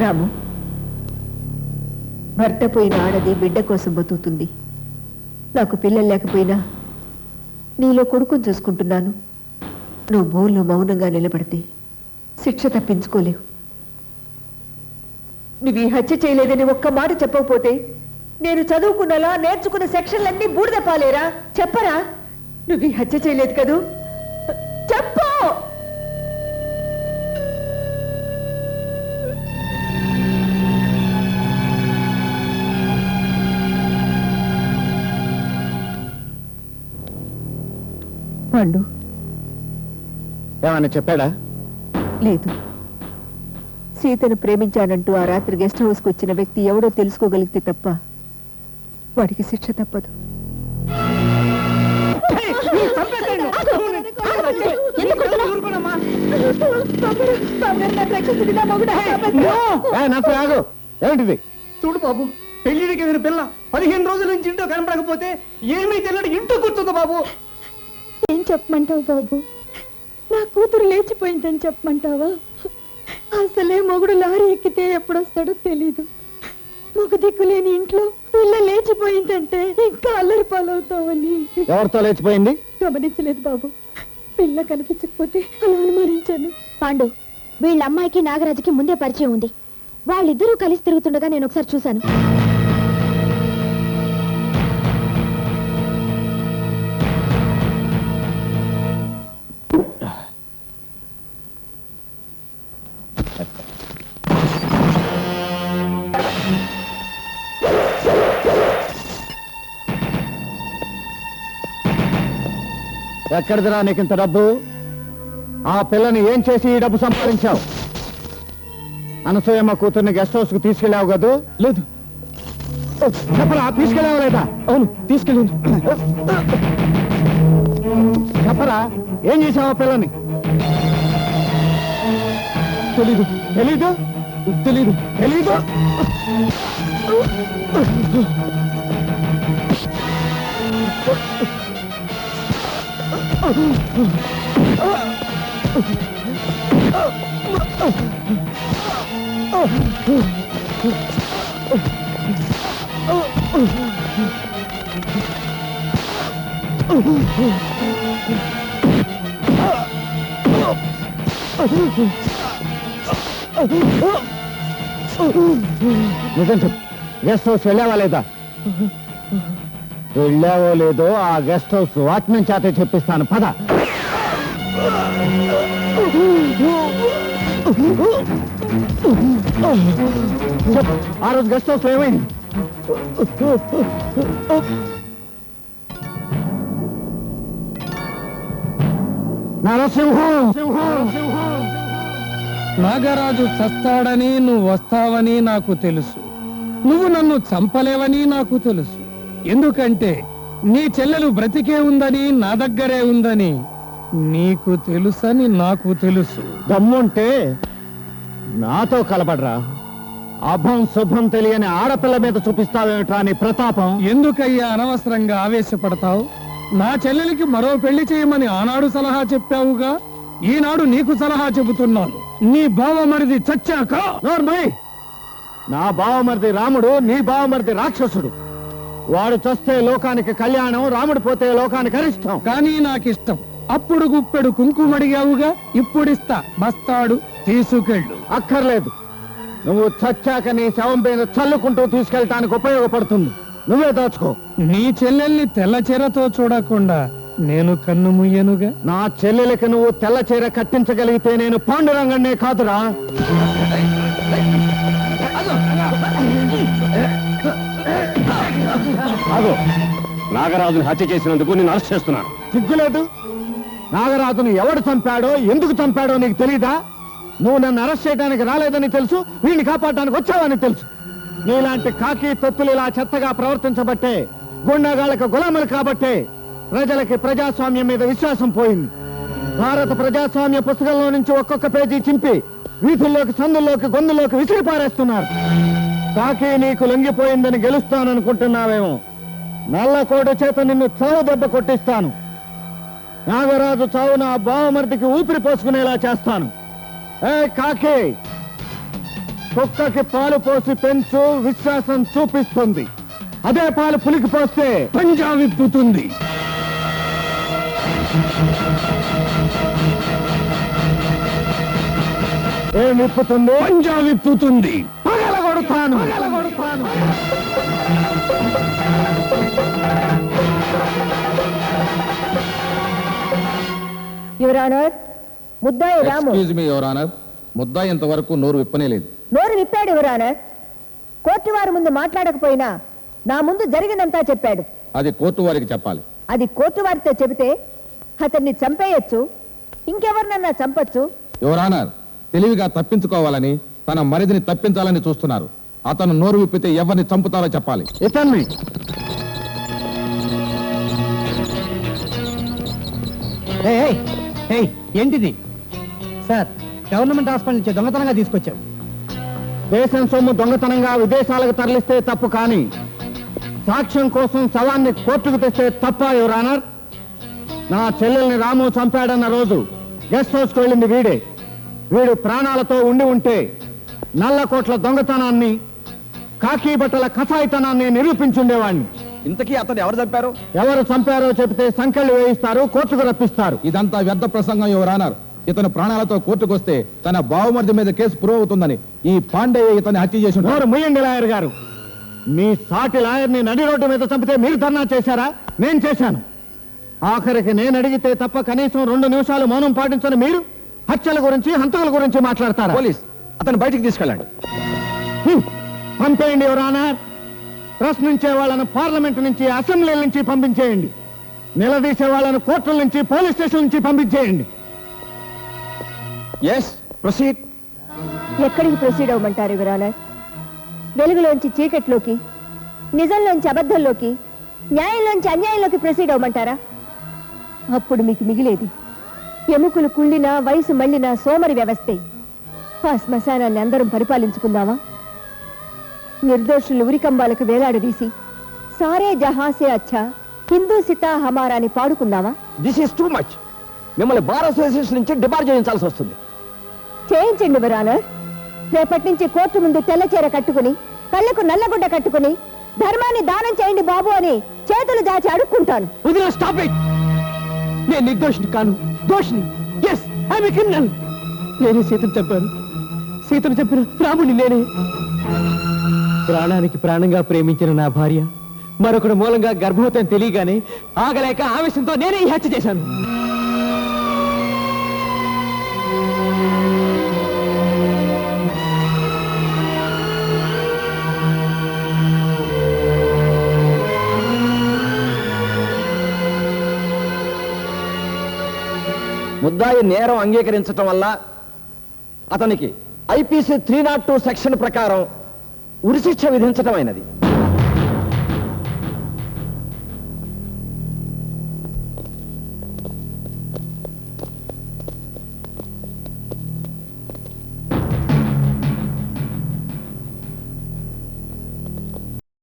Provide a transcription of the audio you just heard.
రాము భర్త పోయిన ఆడది బిడ్డ కోసం బతుకుతుంది. నాకు పిల్లలు లేకపోయినా నీలో కొడుకుని చూసుకుంటున్నాను. నువ్వు బోన్లో మౌనంగా నిలబడితే శిక్ష తప్పించుకోలేవు. నువ్వు ఈ హత్య చేయలేదని ఒక్క మాట చెప్పకపోతే నేను చదువుకున్నలా నేర్చుకున్న సెక్షన్లన్నీ బూడిదపాలేరా చెప్పరా? నువ్వు ఈ హత్య చేయలేదు కదూ? చెప్పు! పండు ఏమన్నా చెప్పాడా? లేదు. సీతను ప్రేమించానంటూ ఆ రాత్రి గెస్ట్ హౌస్కి వచ్చిన వ్యక్తి ఎవడో తెలుసుకోగలిగితే తప్ప వాడికి శిక్ష తప్పదు. చూడు బాబు పెళ్ళిడికి పిల్ల పదిహేను రోజుల నుంచి ఇంట్లో కనపడకపోతే ఏమీ తెలియదు ఇంట్లో కూర్చుంది బాబు. ఏం చెప్పమంటావు బాబు? నా కూతురు లేచిపోయిందని చెప్పమంటావా? అసలే మొగుడు లారీ ఎక్కితే ఎప్పుడొస్తాడో తెలీదు. మగ దిక్కు లేని ఇంట్లో పిల్ల లేచిపోయిందంటే ఇంకా అల్లరి పాలవుతావని. ఎవరితో లేచిపోయింది? గమనించలేదు బాబు. పిల్ల కనిపించకపోతే అలా అనుమానించాను. పాండు వీళ్ళ అమ్మాయికి నాగరాజుకి ముందే పరిచయం ఉంది. వాళ్ళిద్దరూ కలిసి తిరుగుతుండగా నేను ఒకసారి చూశాను. ఎక్కడిదిరా నీకు ఇంత డబ్బు? ఆ పిల్లని ఏం చేసి ఈ డబ్బు సంపాదించావు? అనసూయమ్మ కూతుర్ని గెస్ట్ హౌస్కు తీసుకెళ్ళావు కదూ? లేదు. చెప్పరా తీసుకెళ్ళావు లేదా? అవును తీసుకెళ్ళింది. చెప్పరా ఏం చేసావు ఆ పిల్లని? తెలీదు. తెలీదు? తెలీదు. తెలీదు? నిజం చెప్పు. గెస్ట్ హౌస్ వెళ్ళావా లేదా? వెళ్ళావో లేదో ఆ గెస్ట్ హౌస్ వాచ్మెన్ చేతే చెప్పిస్తాను. పద. ఆ రోజు గెస్ట్ హౌస్ ఏమైంది? నరసింహం నాగరాజు చస్తాడని నువ్వు వస్తావని నాకు తెలుసు. నువ్వు నన్ను చంపలేవని నాకు తెలుసు. ఎందుకంటే నీ చెల్లెలు బ్రతికే ఉందని నా దగ్గరే ఉందని నీకు తెలుసని నాకు తెలుసు. దమ్ముంటే నాతో కలపడరా. అభం శుభం తెలియని ఆడపిల్ల మీద చూపిస్తావేమిట్రా నీ ప్రతాపం? ఎందుకయ్యా అనవసరంగా ఆవేశపడతావు? నా చెల్లెలికి మరో పెళ్ళి చేయమని ఆనాడు సలహా చెప్పావుగా? ఈనాడు నీకు సలహా చెబుతున్నాను. నీ బావమరిది చచ్చాక? నా బావమరిది రాముడు నీ బావమరిది రాక్షసుడు. వాడు చస్తే లోకానికి కళ్యాణం రాముడు పోతే లోకానికి అరిష్టం. కానీ నాకిష్టం. అప్పుడు గుప్పెడు కుంకుమడిగావుగా ఇప్పుడిస్తా. బస్తాడు తీసుకెళ్ళు. అక్కర్లేదు. నువ్వు చచ్చాక నీ శవం మీద చల్లుకుంటూ తీసుకెళ్ళటానికి ఉపయోగపడుతుంది. నువ్వే దాచుకో. నీ చెల్లెల్ని తెల్ల చీరతో చూడకుండా నేను కన్ను ముయ్యనుగా? నా చెల్లెలకి నువ్వు తెల్ల చీర కట్టించగలిగితే నేను పాండురంగన్నే కాదురా. కాదు నాగరాజుని హత్య చేసినందుకు నేను అరెస్ట్ చేస్తున్నాను. సిగ్గులేదు? నాగరాజును ఎవడు చంపాడో ఎందుకు చంపాడో నీకు తెలీదా? నువ్వు నన్ను అరెస్ట్ చేయడానికి రాలేదని తెలుసు వీడిని కాపాడడానికి వచ్చావని తెలుసు. నీలాంటి కాకి తొత్తులు ఇలా చెత్తగా ప్రవర్తించబట్టే గుండాగాళ్ళకు గులాములు కాబట్టే ప్రజలకి ప్రజాస్వామ్యం మీద విశ్వాసం పోయింది. భారత ప్రజాస్వామ్య పుస్తకంలో నుంచి ఒక్కొక్క పేజీ చింపి వీధుల్లోకి సందుల్లోకి గొంతుల్లోకి విసిరి పారేస్తున్నారు కాకి నీకు లొంగిపోయిందని గెలుస్తాననుకుంటున్నావేమో. నల్లకోట చేత నిన్ను చావు దెబ్బ కొట్టిస్తాను. నాగరాజు చావు నా బావమరిదికి ఊపిరి పోసుకునేలా చేస్తాను. ఏ కాకి! కుక్కకి పాలు పోసి పెంచు విశ్వాసం చూపిస్తుంది. అదే పాలు పులికి పోస్తే పంజా విప్పుతుంది. ఏం విప్పుతుంది? పంజా విప్పుతుంది. పగలగొడతాను పగలగొడతాను యువరానర్ ముద్దాయి Ramu excuse me your honour ముద్దా ఇంతవరకు నోరు విప్పనేలేదు నోరు విప్పాడు యువరానర్ కోర్టు వారి ముందు మాట్లాడకపోయినా నా ముందు జరిగినంతా చెప్పాడు. అది కోర్టు వారికి చెప్పాలి. అది కోర్టు వారితో చెబితే అతన్ని చంపేయొచ్చు ఇంకెవరినన్నా చంపొచ్చు? యువర్ ఆనర్ తెలివిగా తప్పించుకోవాలని తన మరిదిని తప్పించాలని చూస్తున్నారు. అతను నోరు విప్పితే ఎవరిని చంపుతారో చెప్పాలి. ఇతన్ని. ఏంటిది? సార్ గవర్నమెంట్ హాస్పిటల్ నుంచి దొంగతనంగా తీసుకొచ్చాం దేశం సొమ్ము దొంగతనంగా విదేశాలకు తరలిస్తే తప్పు కానీ సాక్ష్యం కోసం శవాన్ని కోర్టుకు తెస్తే తప్ప యువరానర్ నా చెల్లెల్ని రాము చంపాడన్న రోజు గెస్ట్ హౌస్కి వెళ్ళింది వీడే. వీడు ప్రాణాలతో ఉండి ఉంటే నల్ల కోట్ల దొంగతనాన్ని కాకి బట్టల కసాయితనాన్ని నిరూపించుండేవాణ్ణి. ఇంతకీ అతను ఎవరు చంపారు? ఎవరు చంపారో చెబితే సంఖ్యలు వేయిస్తారు కోర్టుకు రప్పిస్తారు. ఇదంతా వ్యర్థ ప్రసంగం యువర్ ఆనర్ ఇతను ప్రాణాలతో కోర్టుకొస్తే తన బావమరిది మీద కేసు ప్రూవ్ అవుతుందని ఈ పాండేయ ఇతన్ని హత్య చేసి. నోరు ముయ్యండి లాయర్ గారు. మీ సాటి లాయర్ని నడి రోడ్డు మీద చంపితే మీరు ధర్నా చేశారా? నేను చేశాను. ఆఖరికి నేను అడిగితే తప్ప కనీసం రెండు నిమిషాలు మౌనం పాటించని మీరు హత్యల గురించి హంతకుల గురించి మాట్లాడతారా? పోలీస్ అతను బయటికి తీసుకెళ్ళండి. పంపేయండి ఎవరానా ప్రశ్నించే వాళ్ళను పార్లమెంట్ నుంచి అసెంబ్లీ నుంచి పంపించేయండి. నిలదీసే వాళ్ళను కోర్టుల నుంచి పోలీస్ స్టేషన్ నుంచి పంపించేయండి. ఎస్ ప్రొసీడ్ ఎక్కడికి ప్రొసీడ్ అవ్వమంటారు యువరానర్ వెలుగులోంచి చీకట్లోకి నిజంలోంచి అబద్ధంలోకి న్యాయంలోంచి అన్యాయంలోకి ప్రొసీడ్ అవ్వమంటారా? అప్పుడు మీకు మిగిలేది. ఎముకలు కుళ్ళిన వయసు మళ్ళిన సోమరి వ్యవస్థే. ఆ శ్మశానాన్ని అందరం పరిపాలించుకుందామా? నిర్దోషులు ఉరికంబాలకు వేలాడదీసి సారే జహాసే అచ్చా హిందూ సితా హమారాని పాడుకుందామా? దిస్ ఈస్ టూ మచ్ మిమ్మల్ని బార్ అసోసియేషన్ నుంచి డిబార్ చేయించాల్సి వస్తుంది. చేయించండి వరానర్ రేపటి నుంచి కోర్టు ముందు తెల్ల చీర కట్టుకుని కళ్ళకు నల్లగుడ్డ కట్టుకుని ధర్మాన్ని దానం చేయండి బాబు అని చేతులు దాచి అడుక్కుంటాను. వదిన స్టాప్ ఇట్ నేను నిర్దోషిని కాను దోషిని. ఎస్ ఐఎమ్ క్రిమినల్ నేనే చంపాను. సీతను చెప్పిన రాముడిని నేనే. ప్రాణానికి ప్రాణంగా ప్రేమించిన నా భార్య మరొకడు మూలంగా గర్భవతం తెలియగానే ఆగలేక ఆవేశంతో నేనే ఈ హత్య చేశాను. ముద్దాయి నేరం అంగీకరించటం వల్ల అతనికి IPC three not two section ప్రకారం ఉరిశిక్ష విధించటమైనది.